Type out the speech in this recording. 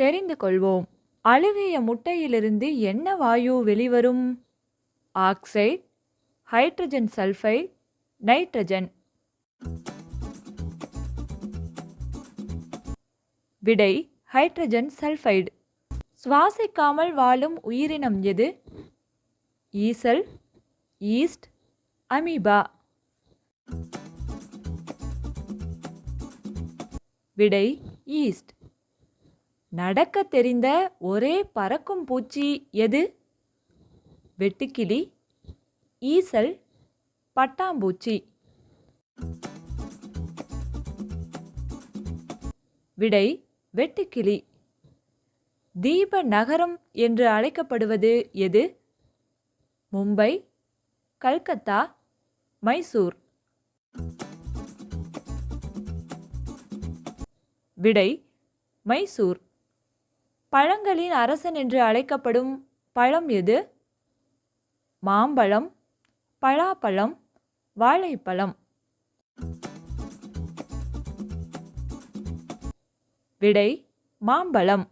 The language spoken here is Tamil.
தெரிந்து கொள்வோம் அழுகிய முட்டையிலிருந்து என்ன வாயு வெளிவரும்? Oxide hydrogen sulphide nitrogen. விடை ஹைட்ரஜன் சல்ஃபைடு சுவாசிக்காமல் வாழும் உயிரினம் எது? ஈசல் ஈஸ்ட் அமீபா. விடை ஈஸ்ட். நடக்க தெரிந்த ஒரே பறக்கும் பூச்சி எது? வெட்டுக்கிளி ஈசல் பட்டாம்பூச்சி. விடை வெட்டுக்கிளி. தீப நகரம் என்று அழைக்கப்படுவது எது? மும்பை கல்கத்தா மைசூர். விடை மைசூர். பழங்களின் அரசன் என்று அழைக்கப்படும் பழம் எது? மாம்பழம் பலாப்பழம் வாழைப்பழம். விடை மாம்பழம்.